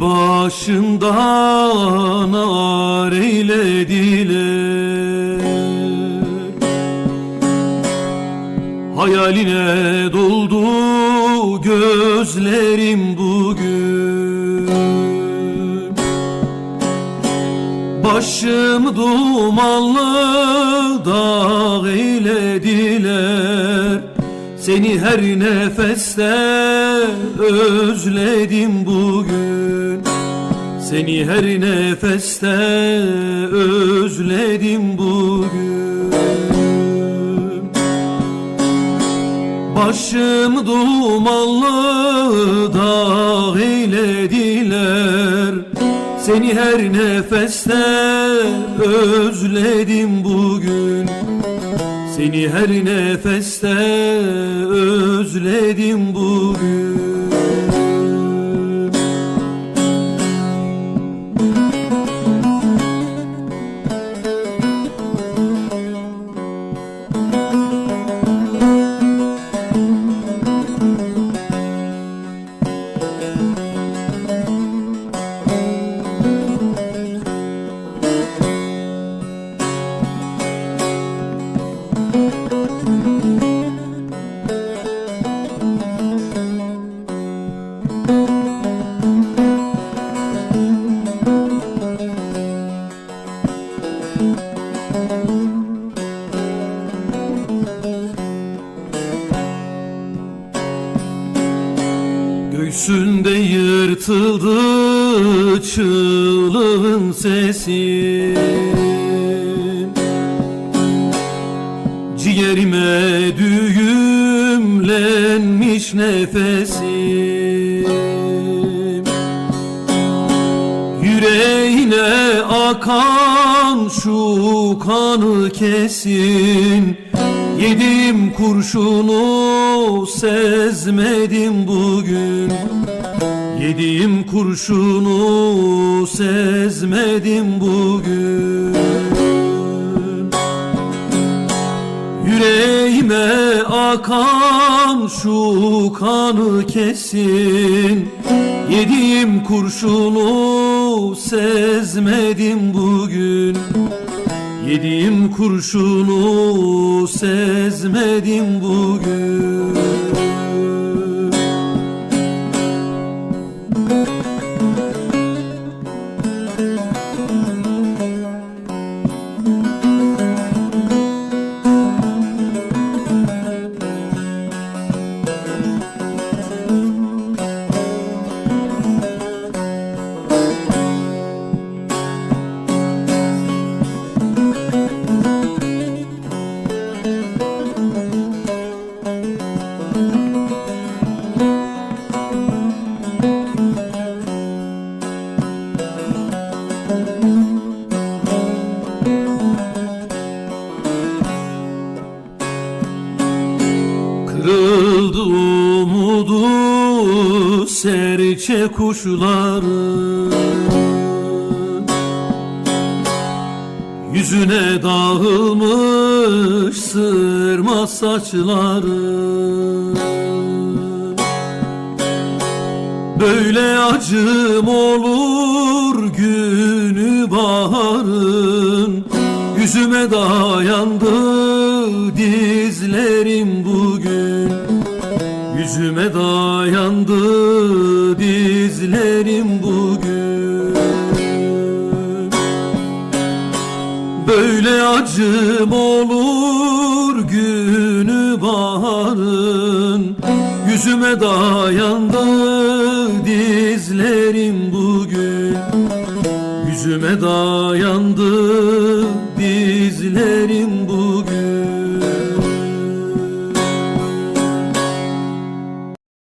Başından ağır eylediler Hayaline doldu gözlerim bugün. Başım dumanlı dağ eylediler Seni her nefeste özledim bugün. Seni her nefeste özledim bugün. Başım dumanlı dağ eylediler Seni her nefeste özledim bugün Seni her nefeste özledim bugün Göğsünde yırtıldı çığlığın sesi. Ciğerime düğümlenmiş nefesim akan şu kanı kesin. Yedim kurşunu sezmedim bugün. Yediğim kurşunu sezmedim bugün. Yüreğime akan şu kanı kesin. Yediğim kurşunu sezmedim bugün. Yediğim kurşunu sezmedim bugün serçe kuşların Yüzüne dağılmış sırma saçların. Böyle acım olur günü baharın. Yüzüme dayandı dizlerim bugün. Yüzüme dayandı dizlerim bugün. Böyle acım olur günü baharın. Yüzüme dayandı dizlerim bugün. Yüzüme dayandı dizlerim bugün